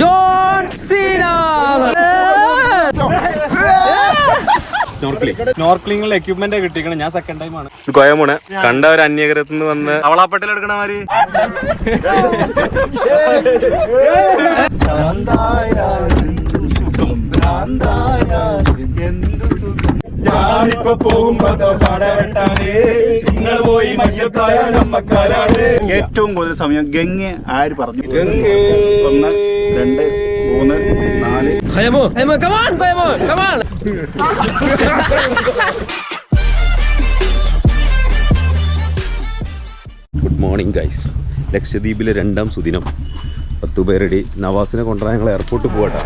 John Cena സ്നോർക്ലിംഗിൽ equipment കിട്ടിക്കണം ഞാൻ സെക്കൻഡ് ടൈം ആണ്. കോയമോണ് കണ്ട ഒരു അന്യഗ്രഹത്തിൽ നിന്ന് വന്ന് അവളാപ്പട്ടിൽ എടുക്കണ മാതിരി. ഞാനിപ്പോ പോകുമ്പോ പടവെട്ടാനേ നിങ്ങൾ പോയി മയ്യത്തായ നമ്മക്കാരാണ്. ഏറ്റവും കൂടുതൽ സമയം ഗംഗ ആര് പറഞ്ഞു? ഒന്ന് രണ്ട് മൂന്ന് നാല്. Come on come on good morning guys ലക്ഷദ്വീപിലെ രണ്ടാം സുദിനം. പത്തു പേരടി നവാസിനെ കൊണ്ടുവരാൻ ഞങ്ങൾ എയർപോർട്ടിൽ പോകട്ടെ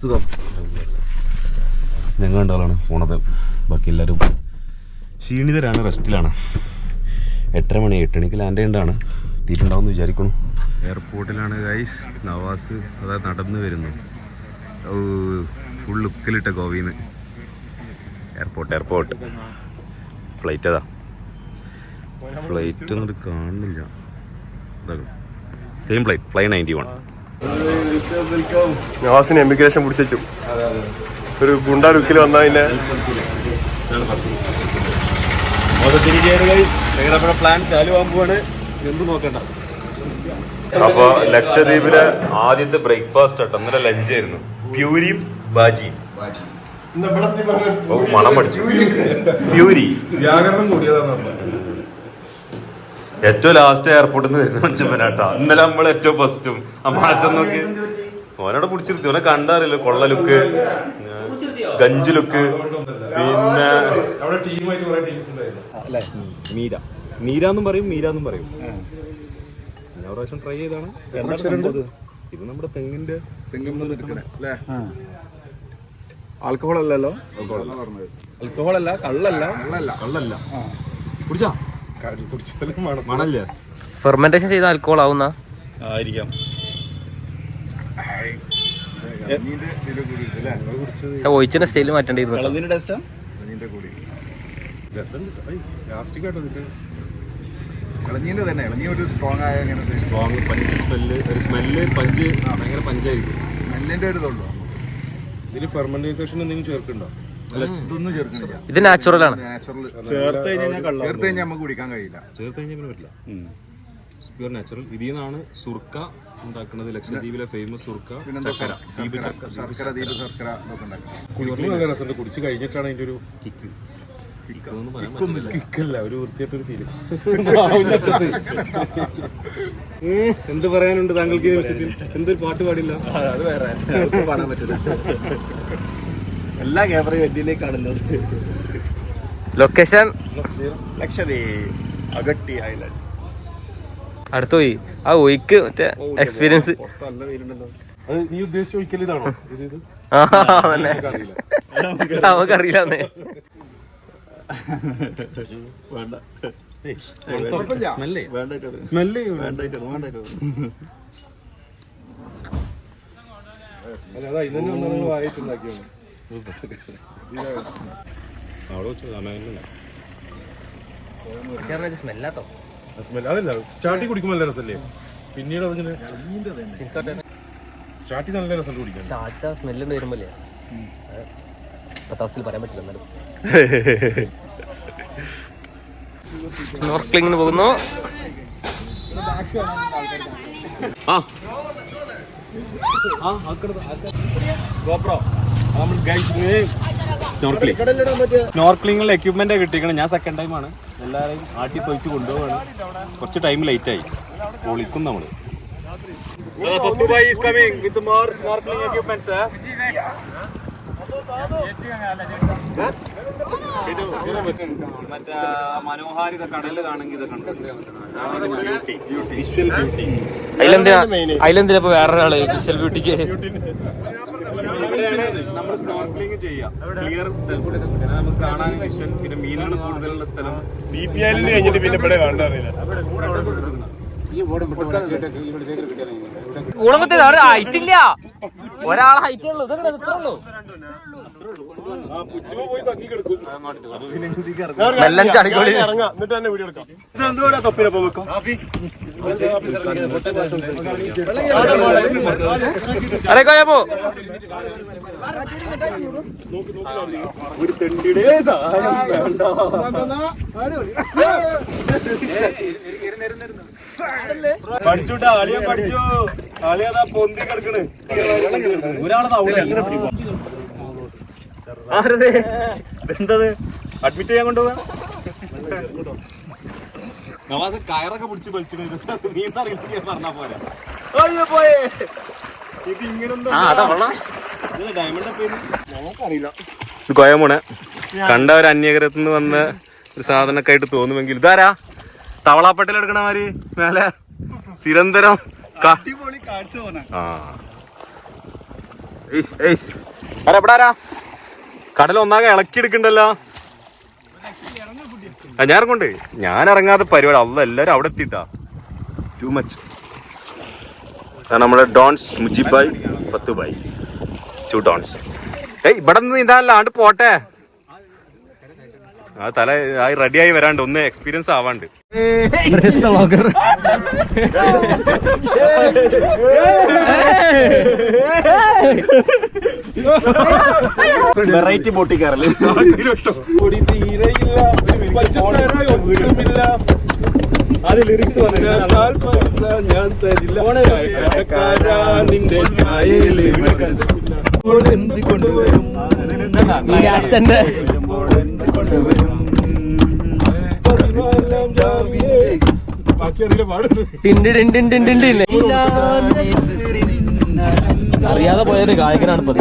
സുഖം. ഞങ്ങൾ രണ്ടാളാണ് പോണത്. ബാക്കി എല്ലാവരും ക്ഷീണിതരാണ് റെസ്റ്റിലാണ്. എട്ടര മണി എട്ട് മണിക്ക് ലാൻഡ് ചെയ്യേണ്ടതാണ്. എത്തിയിട്ടുണ്ടാവും വിചാരിക്കണം എയർപോർട്ടിലാണ് ഗൈസ് നവാസ് അതായത് നടന്നു വരുന്നു. ഫുൾ ലുക്കിലിട്ട ഗോവിന്ന്. എയർപോർട്ട് എയർപോർട്ട് ഫ്ലൈറ്റ് അതാ ഫ്ലൈറ്റ് ഒന്നും കാണുന്നില്ല. Same flight fly ninety one നവാസിന് emigration പിടിച്ചു ഒരു ഗുണ്ട ലുക്കിൽ വന്നാ പിന്നെ പ്ലാൻ ചാലുവാൻ പോവാണ്. എന്ത് നോക്കണ്ട. അപ്പൊ ലക്ഷദ്വീപിലെ ആദ്യത്തെ ബ്രേക്ക്ഫാസ്റ്റ് ആട്ടോ. ഇന്നലെ ലഞ്ച് ആയിരുന്നു. പ്യൂരിയും ബാജിയും. ഓ മണം പഠിച്ചു. പ്യൂരി. വ്യാകരണം കൂടിയതാണ് ഏറ്റവും ലാസ്റ്റ് എയർപോർട്ടിൽ നിന്ന് വരുന്ന മനുഷ്യനാട്ടാ ഇന്നലെ നമ്മൾ ഏറ്റവും ഫസ്റ്റും ആ മാറ്റം നോക്കി. ഓനോട് പിടിച്ചിരുത്തി. ഓനെ കണ്ടറിയില്ല. കൊള്ള ലുക്ക് ഗഞ്ച് ലുക്ക് പിന്നെ നമ്മുടെ ടീമായിട്ട് കുറെ ടീംസ് ഉണ്ടായിരുന്നു. മീര മീര. എന്നും പറയും മീര എന്നും പറയും ഞാൻ പ്രാവശ്യം ട്രൈ ചെയ്താണ്. ഇത് നമ്മുടെ തെങ്ങിന്റെ ആൽക്കഹോൾ അല്ലല്ലോ? ആൽക്കഹോൾ. അല്ല കള്ളല്ല? കള്ളല്ല കുടിച്ചാ കുടിച്ചാലും മണം മണല്ലേ? ഫെർമെന്റേഷൻ ചെയ്ത ആൽക്കോൾ ആവുന്ന? ആയിരിക്കാം. പക്ഷെ ഒഴിച്ചിന്റെ സ്റ്റൈൽ മാറ്റേണ്ടിയിരുന്നു തന്നെ. ഇളനീ ഒരു സ്ട്രോങ് ആയ അങ്ങനത്തെ സ്ട്രോങ് പഞ്ച് സ്മെല്ല് ഒരു സ്മെല്ല് പഞ്ച് ഭയങ്കര പഞ്ചായിരിക്കും ഒരു ഇതിന് ഫെർമെന്റൈസേഷൻ എന്തെങ്കിലും ചേർക്കുന്നുണ്ടോ? ഇതൊന്നും ചേർക്കണില്ല. ഇത് നാച്ചുറൽ ആണ്. നാച്ചുറൽ ചേർത്ത് ചേർത്ത് കഴിഞ്ഞാൽ നമുക്ക് കുടിക്കാൻ കഴിയില്ല. ചേർത്ത് കഴിഞ്ഞാൽ പിന്നെ പറ്റില്ല. പ്യൂർ നാച്ചുറൽ ഇതിൽ നിന്നാണ് സുർക്ക ഉണ്ടാക്കുന്നത്. ലക്ഷദ്വീപിലെ ഫേമസ് സുർക്ക ശർക്കര ദീപ ശർക്കര ഇതൊക്കെ കുടിച്ച് കഴിഞ്ഞിട്ടാണ് അതിന്റെ ഒരു കിക്ക് കിക്കല്ല ഒരു വൃത്തിയായിട്ടൊരു ഫീൽ എന്ത് പറയാനുണ്ട് താങ്കൾക്ക് ഈ നിമിഷത്തിൽ? എന്തൊരു പാട്ട് പാടില്ല? അത് വേറെ. പാടാൻ പറ്റില്ല എല്ലാ ക്യാമറയും എന്നിലേക്കാണുള്ളത് ലൊക്കേഷൻ ലക്ഷദ്വീപ്. അഗട്ടി ഐലൻഡ് അടുത്ത് പോയി ആ ഒയ്ക്ക് മറ്റേ എക്സ്പീരിയൻസ് നീ ഉദ്ദേശിച്ച ഒരിക്കലും ഇതാണോ? നമുക്കറിയില്ല വേണ്ട. സ്മെല്ലേ. വേണ്ട ഇട്ടത്. സ്മെല്ല് വേണ്ട വേണ്ട അല്ല അതാ ഇതന്നെ വായിട്ടുണ്ടാക്കിയാണ് അവിടെ കുടിക്കുമ്പോൾ നല്ല രസമല്ലേ പിന്നീട് അതിങ്ങനെ സ്റ്റാർട്ടി നല്ല രസം കുടിക്കാൻ സ്റ്റാർട്ട് സ്മെല്ല് വരുമ്പോല്ലേ പത്താസിൽ പറയാൻ പറ്റില്ല എന്നാലും പോകുന്നു സ്നോർക്ലിംഗിൽ എക്യുപ്മെന്റ് കിട്ടിക്കണം ഞാൻ സെക്കൻഡ് ടൈം ആണ്. എല്ലാവരെയും ആട്ടി പൊയിച്ച് കൊണ്ടുപോവാണ്. കുറച്ച് ടൈം ലേറ്റ് ആയി. പൊളിക്കും നമ്മൾ. മനോഹാരിത കടൽ കാണെങ്കിൽ വിഷ്വൽ ബ്യൂട്ടി അതിലെന്തിനാ? അതിലെന്തിനാ ഇപ്പൊ വേറൊരാൾ? വിഷ്വൽ ബ്യൂട്ടിക്ക് നമ്മൾ സ്നോർക്ലിംഗ് ചെയ്യാം. ക്ലിയർ സ്ഥലം. നമുക്ക് കാണാൻ വിഷൻ പിന്നെ മീനുകൾ കൂടുതലുള്ള സ്ഥലം. ബി പി എല്ലിന് കഴിഞ്ഞിട്ട് പിന്നെ ഇവിടെ വേണ്ടറിയില്ല കൂടമ്പത്തി ഹൈറ്റ് ഇല്ല ഒരാൾ ഹൈറ്റ് ഉള്ളൂ ഇതൊക്കെ ഇത്രേ ഉള്ളൂ പോയി തങ്ങി കിടക്കും മെല്ലൻ എന്നിട്ട് തന്നെ വീഡിയോ എടുക്കാം ഒരു അളിയ പഠിച്ചു അളിയതാ പൊന്തി കിടക്കണ് ആരത്? അഡ്മിറ്റ് ചെയ്യാൻ കൊണ്ടുപോകാ നവാസ് കയറൊക്കെ പിടിച്ച് വലിച്ചിട്ട് പറഞ്ഞാ പോരാ. അയ്യോ പോയേ. ഇത് ഡയമണ്ട് കോയമോണെ കണ്ട ഒരു അന്യഗ്രഹത്തിൽ നിന്ന് വന്ന ഒരു സാധനമൊക്കെ ആയിട്ട് തോന്നുമെങ്കിൽ. ഇതാരാ? തവളാപ്പട്ടിൽ എടുക്കണ മാതിരി മേലെ പോണ ആ. ഏയ്, ഏയ്. കടൽ ഒന്നാകെ ഇളക്കി എടുക്കണ്ടല്ലോ ഞാൻ ഇറങ്ങുണ്ട് ഞാൻ ഇറങ്ങാത്ത പരിപാടി. അല്ല എല്ലാരും അവിടെ എത്തിട്ടാ ടു മച്ച് നമ്മുടെ dons Mujibhai Fathubhai. Two dons ഏയ് ഇവിടെ നിന്ന് ഇതല്ല ആണ്ട് പോട്ടെ. ആ തല ആ റെഡിയായി വരാണ്ട് ഒന്ന് എക്സ്പീരിയൻസ് ആവാണ്ട് പ്രശസ്ത വ്ളോഗർ വെറൈറ്റി ബോട്ടി കയറൽ പൊടി തീരെയില്ല പഞ്ചസാര ഒട്ടുമില്ല അത് ലിറിക്സ് ഞാൻ തരില്ല എന്ത് കൊണ്ടുവരും അച്ഛന്റെ അറിയാതെ പോയൊരു ഗായകനാണ് ഇപ്പൊ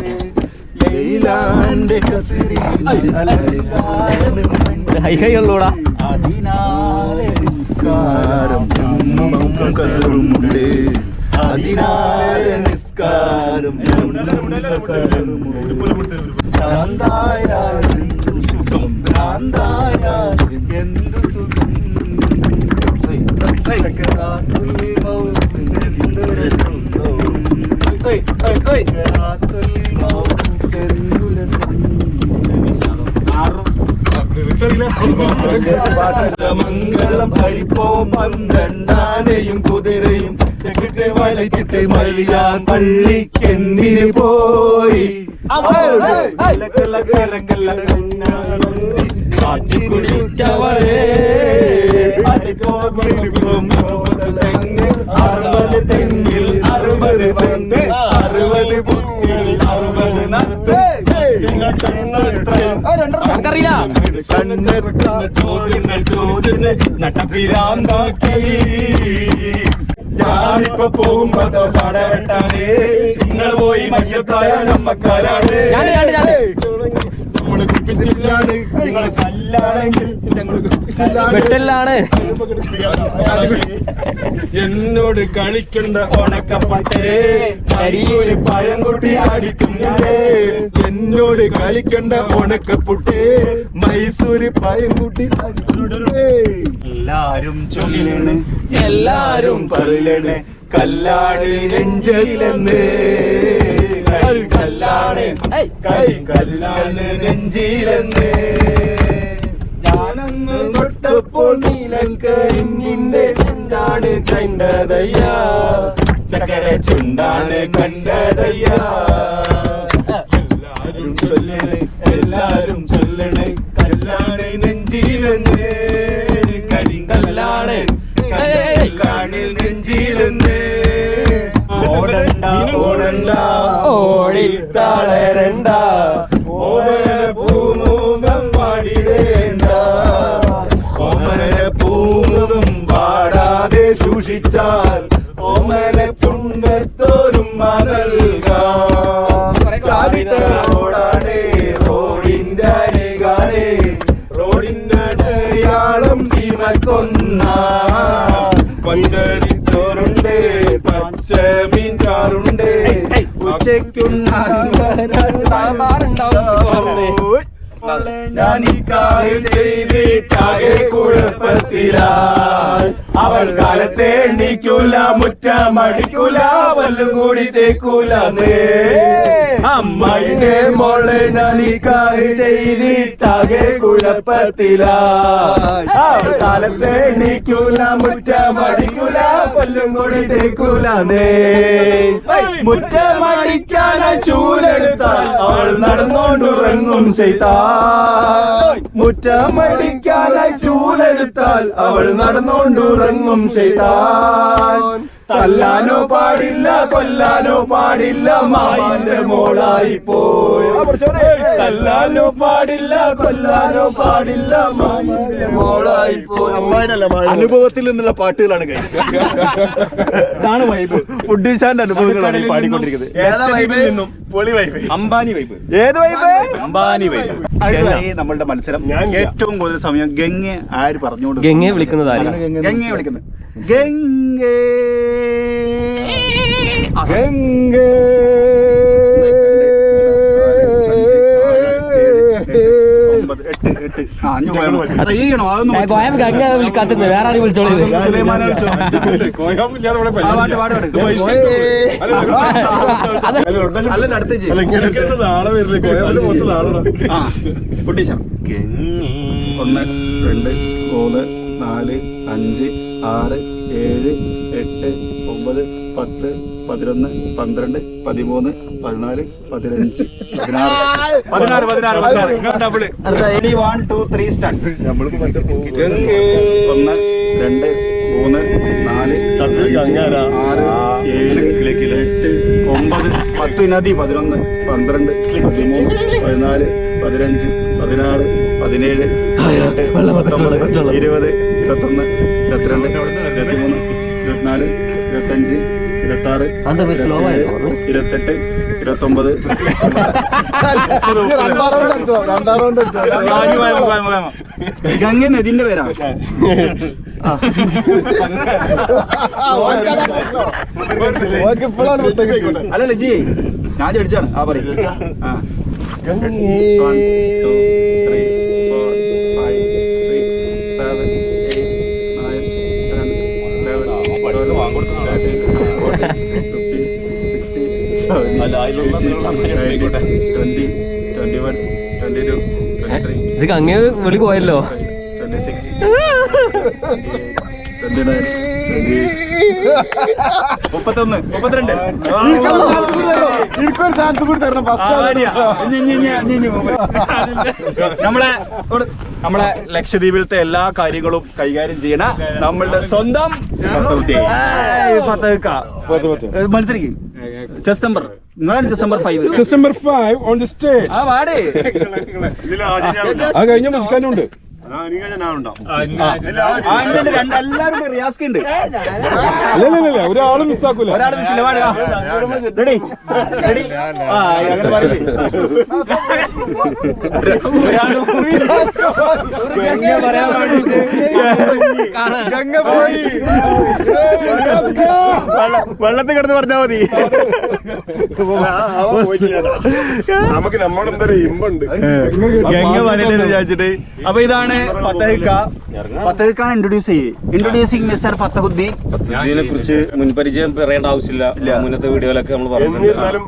ഉള്ളൂടാ അതിനാലെ നിസ്കാരം ഭ്രാന്തായാൽ എന്തു സുഖം സക്കറാത്തുൽ മൗത്ത് എന്തു രസം സക്കറാത്തുൽ മൗത്ത് എന്തു மங்களம் படிப்போம் பந்தண்டானையும் குதிரையும் கிட்டே வளைக்கிட்டே மல்லியான் பள்ளி கெந்தினு போய் காட்சி குடித்தவரே அறுபது தென்னில் அறுபது பந்து அறுபது புத்தில் அறுபது நத்து നമുക്കറിയില്ല. ഞാനിപ്പോ പോകുമ്പോ പടവെട്ടാനേ നിങ്ങൾ പോയി മയ്യത്തായ നമ്മക്കാരാണ് ഞാൻ. കുപ്പിച്ചില്ലാണ്. നിങ്ങൾ കല്ലാണെങ്കിൽ ഞങ്ങൾ വെട്ടലിലാണ് എന്നോട് കളിക്കണ്ട ഉണക്കപ്പട്ടേ. ഒരു പഴംകുട്ടി അടിക്കുന്നേ എന്നോട് കളിക്കണ്ട ഉണക്കപ്പുട്ടേ. മൈസൂര് പഴംകുട്ടി എല്ലാരും ചൊല്ലണ്. എല്ലാരും പറയണ്. കല്ലാണ് നെഞ്ചയിലെന്ന് കൈ കല്ലാണ്. ഏയ്. കൈ കല്ലാണ് നെഞ്ചിലെന്ന്. ഞാനന്ന് തൊട്ടപ്പോൾ നീലക്കരിഞ്ഞിന്റെ ചുണ്ടാണ് കണ്ടതയ്യാ. ചക്കര ചുണ്ടാണ് കണ്ടതയ്യാ. എല്ലാരും ചൊല്ലണേ എല്ലാരും ചൊല്ലണേ കല്ലാണ് നെഞ്ചിലെന്ന്. Italia. ഞാൻ ഈ കാര്യം ചെയ്തിട്ടാകെ കുഴപ്പത്തിലായി. അവൾ കാലത്തെ മുറ്റ മുറ്റമടിക്കൂല വല്ലും കൂടി തേക്കൂല അമ്മയുടെ മോളെ ഞാൻ നിക്കാഹ് ചെയ്തിട്ടാകെ കുഴപ്പത്തില. അവൾ കാലത്തെ മുറ്റ മുറ്റമടിക്കൂല വല്ലും കൂടി തേക്കൂല മടിക്കാന ചൂലെടുത്താൽ അവൾ നടന്നോണ്ടുറങ്ങും ചെയ്താൽ മുറ്റമടിക്കാനായി ചൂലെടുത്താൽ അവൾ നടന്നോണ്ടുറങ്ങും ചെയ്താൽ തല്ലാനോ പാടില്ല കൊല്ലാനോ പാടില്ല മാമാന്റെ മോളായി പോയി തല്ലാനോ പാടില്ല കൊല്ലാനോ പാടില്ല മാമാന്റെ മോളായി പോയി അനുഭവത്തിൽ നിന്നുള്ള പാട്ടുകളാണ് ഇതാണ് വൈബ് ഫുഡീസാന്റെ അനുഭവങ്ങളാണ് ഈ പാടിക്കൊണ്ടിരിക്കുന്നത്. നിന്നും പൊളി വൈബ് അംബാനി വൈബ് ഏത് വൈബ് അംബാനി വൈബ് നമ്മളുടെ മത്സരം ഏറ്റവും കൂടുതൽ സമയം ഗംഗെ ആര് പറഞ്ഞുകൊണ്ട് ഗംഗയെ വിളിക്കുന്നത് ഗംഗെ ഗംഗയെ വിളിക്കുന്നത് ഗംഗേ ഏ, കോയം ഗംഗ വിളിക്കാത്തത് വേറെ ആരും വിളിച്ചോളൂ. ഒന്ന് രണ്ട് മൂന്ന് നാല് അഞ്ച് ആറ് ഏഴ് എട്ട് ഒമ്പത് പത്ത് പതിനൊന്ന് പന്ത്രണ്ട് പതിമൂന്ന് പതിനാല് പതിനഞ്ച് പതിനാറ്. പതിനാറ് പതിനാറ് പതിനാറ്. ഇങ്ങനെ double ready one two three start നമ്മൾക്ക് മറ്റേ ഒന്ന് രണ്ട് മൂന്ന് നാല്. ആറ് ഏഴ് എട്ട് ഒമ്പത് പത്ത് നദി പതിനൊന്ന് പന്ത്രണ്ട് പതിമൂന്ന് പതിനാല് പതിനഞ്ച് പതിനാറ് പതിനേഴ് ഇരുപത് ഇരുപത്തൊന്ന് ഇരുപത്തിരണ്ട് ഇരുപത്തിമൂന്ന് ഇരുപത്തിനാല് ഇരുപത്തഞ്ച് ഇരുപത്തി ആറ്? ഇരുപത്തെട്ട് ഇരുപത്തൊമ്പത്. ഗംഗ നദിന്റെ പേരാ അല്ലല്ല ജി ഞാൻ ജഡിച്ചാണ് ആ പറയും. ഇത് ഗംഗ വിളി പോയല്ലോ മുപ്പത്തൊന്ന് മുപ്പത്തിരണ്ട് ചാൻസ് കൂടി തരണം. നമ്മളെ നമ്മളെ ലക്ഷദ്വീപിലത്തെ എല്ലാ കാര്യങ്ങളും കൈകാര്യം ചെയ്യണ നമ്മളുടെ സ്വന്തം മത്സരിക്കും. ചെസ് നമ്പർ നിങ്ങളാണ് chest number five chest number five on the stage ആ വാടേ. ആ കഴിഞ്ഞ മുസ്കാനുണ്ട് എല്ലാവരും ഉണ്ട്. ഇല്ല ഒരാളും മിസ്സാക്കൂല ഒരാൾ മിസ്സില്ല വാടാ റെഡി. റെഡി. ആ അങ്ങനെ പറയില്ലേ. ഗംഗ പോയി. വെള്ളത്തിൽ കിടന്ന് പറഞ്ഞാ മതി. നമുക്ക് നമ്മുടെ എന്തൊരു ഇമ്പുണ്ട്. ഗംഗ പറയണെന്ന് വിചാരിച്ചിട്ട്. അപ്പൊ ഇതാണ് ഫത്തഹിക്ക ഫത്തഹിക്കാൻ ഇൻട്രൊഡ്യൂസ് ചെയ്യേ. Introducing mister Fathahuddin. ഇതിനെ കുറിച്ച് മുൻപരിചയം പറയേണ്ട ആവശ്യമില്ല. മുന്നത്തെ വീഡിയോയിലൊക്കെ നമ്മൾ ആദ്യം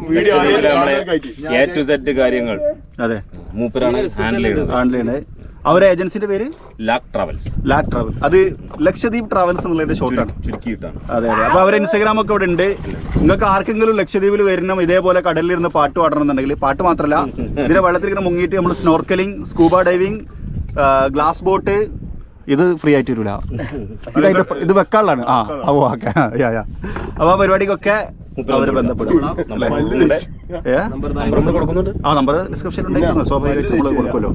എ ടു സെറ്റ് കാര്യങ്ങൾ. അതെ. മൂപ്പരാണ് ഹാൻഡിൽ ചെയ്യുന്നത് ഹാൻഡിൽ ചെയ്യുന്നത് അവരുടെ ഏജൻസിന്റെ പേര്? ലാക് ട്രാവൽസ് ലാക് ട്രാവൽ അത് ലക്ഷദ്വീപ് ട്രാവൽസ് എന്നുള്ളതിന്റെ ഷോർട്ടാണ് ചുരുക്കിയിട്ടാണ്. അതെ അതെ. അപ്പൊ അവരുടെ ഇൻസ്റ്റാഗ്രാം ഒക്കെ ഇവിടെ ഉണ്ട് നിങ്ങൾക്ക് ആർക്കെങ്കിലും ലക്ഷദ്വീപിൽ വരണം ഇതേപോലെ കടലിൽ ഇരുന്ന് പാട്ട് പാടണം എന്നുണ്ടെങ്കിൽ പാട്ട് മാത്രമല്ല ഇതിനെ വെള്ളത്തിൽ ഇങ്ങനെ മുങ്ങിയിട്ട് നമ്മൾ snorkelling scuba diving glass boat ഇത് ഫ്രീ ആയിട്ട് വരില്ല ഇത് അതിന്റെ ഇത് വെക്കാനുള്ളതാണ്. ആ ഓ ഓക്കെ. യാ യാ. അപ്പൊ ആ പരിപാടിക്കൊക്കെ അവർ ബന്ധപ്പെടും. ആ നമ്പർ ഡിസ്ക്രിപ്ഷനിൽ ഉണ്ടായിരുന്നു സ്വാഭാവികമായിട്ട് നമ്മൾ കൊടുക്കുമല്ലോ.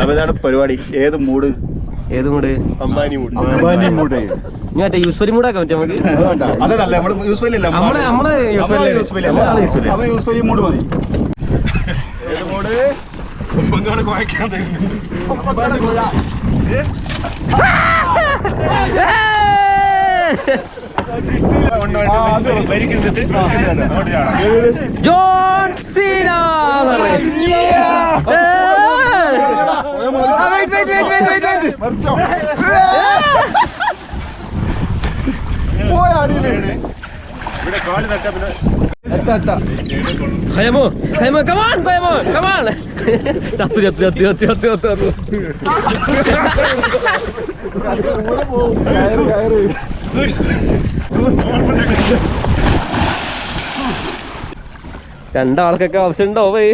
അപ്പൊ ഇതാണ് പരിപാടി. ഏത് മൂഡ്? ഏത് mood? Ambani mood. Ambani mood. ഇനി മറ്റേ യൂസ്ഫലി പറ്റും നമുക്ക്? അതല്ല യൂസ്ഫലി അല്ല നമ്മൾ നമ്മൾ യൂസ്ഫലി യൂസ്ഫലി നമ്മൾ യൂസ്ഫലി യൂസ്ഫലി മൂഡ് മതി. ഏത് മൂഡ്? ജോൺ സീന എന്ന് പറയും. ഏയ്! കയമോ കയമോ കമാൺ കയമോ കമാൺ ചത്തു ചത്തു ചത്തു ചത്തു ചത്തു ചത്തു ചത്തു രണ്ടാൾക്കൊക്കെ ആവശ്യമുണ്ടോ പോയി?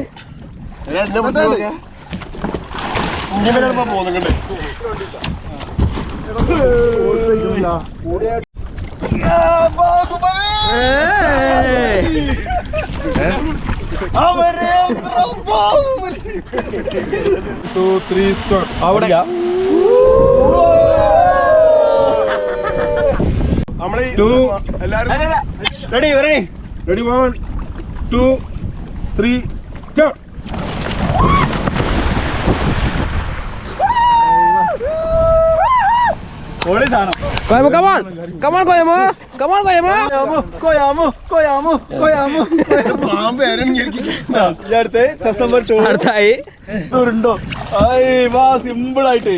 അവിടെ. നമ്മളെ എല്ലാരും ready ready ready one two three start പൊളി സാധനം കൊയമോ കമാൺ കമാൺ കൊയമോ കമാൺ കൊയമോ കോയാമു കോയാമു കോയാമു പാമ്പ് ഈ അടുത്ത് ചെസ് നമ്പർ ടു അടുത്തായി ഉണ്ടോ വാ സിമ്പിൾ ആയിട്ട്.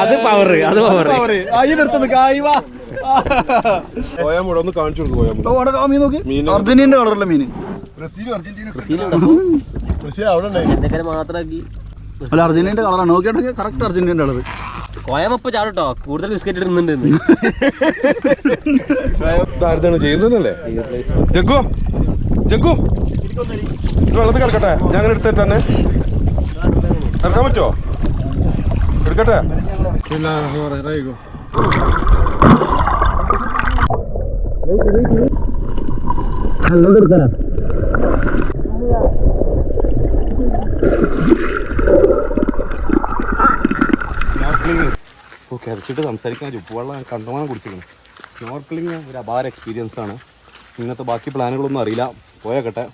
അത് പവർ അത് പവർ ആയി നിർത്തുന്നു കായ് വാ. കോയാമൂട ഒന്ന് കാണിച്ചു കൊടുക്കും മീൻ നോക്കി. അർജന്റീനയുടെ കളറുള്ള മീൻ ബ്രസീൽ അർജന്റീന ബ്രസീൽ അവിടെ ഉണ്ടായി അർജന്റീനയുടെ കളറാണ്. നോക്കിയാണെങ്കിൽ കറക്റ്റ് അർജന്റീനയുടെ കളർ കൊയമപ്പ ചാടട്ടോ. കൂടുതൽ ബിസ്ക്കറ്റ് ഇടുന്നുണ്ട് ചെയ്യുന്നല്ലേ ജഗ്ഗു ജഗ്ഗു. വെള്ളത്തിൽ കിടക്കട്ടെ ഞാൻ അങ്ങനെ എടുത്തിട്ട് തന്നെ. ഇറക്കാൻ പറ്റുമോ എടുക്കട്ടെ? ഓ കിടച്ചിട്ട് സംസാരിക്കാൻ ഉപ്പുവെള്ളം കണ്ടമാനം കുടിച്ചിരുന്നു നോർക്കലിങ് ഒരു അപാര എക്സ്പീരിയൻസ് ആണ്. ഇന്നത്തെ ബാക്കി പ്ലാനുകളൊന്നും അറിയില്ല. പോയാക്കട്ടെ.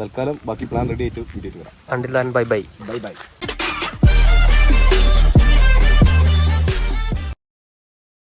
തൽക്കാലം ബാക്കി പ്ലാൻ റെഡി ആയിട്ട് വീട്ടിൽ വരാം. Bye bye. Bye bye